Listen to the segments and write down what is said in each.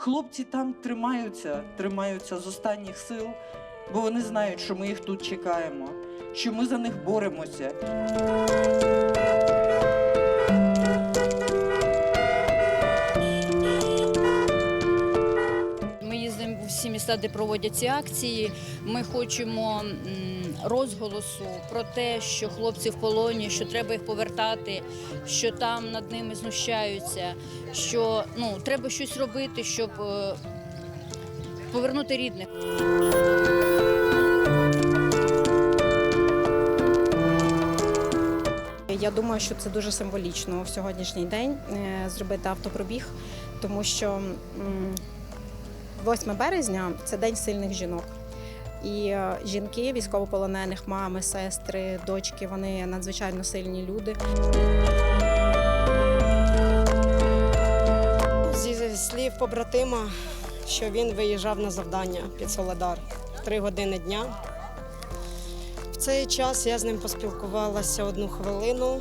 Хлопці там тримаються, тримаються з останніх сил, бо вони знають, що ми їх тут чекаємо, що ми за них боремося. Всі міста, де проводять ці акції. Ми хочемо розголосу про те, що хлопці в полоні, що треба їх повертати, що там над ними знущаються, що ну треба щось робити, щоб е, повернути рідних. Я думаю, що це дуже символічно в сьогоднішній день е, зробити автопробіг, тому що 8 березня це день сильних жінок. І е, жінки, військовополонених, мами, сестри, дочки, вони надзвичайно сильні люди. Зі слів побратима, що він виїжджав на завдання під Солодар три години дня. В цей час я з ним поспілкувалася одну хвилину.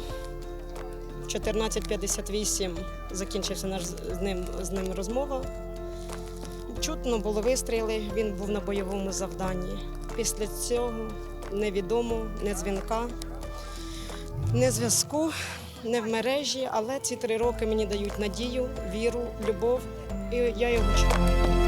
В 14.58 закінчився наш з ним, з ним розмова. Чутно були вистріли, він був на бойовому завданні. Після цього невідомо, не дзвінка, не зв'язку не в мережі, але ці три роки мені дають надію, віру, любов, і я його чекаю.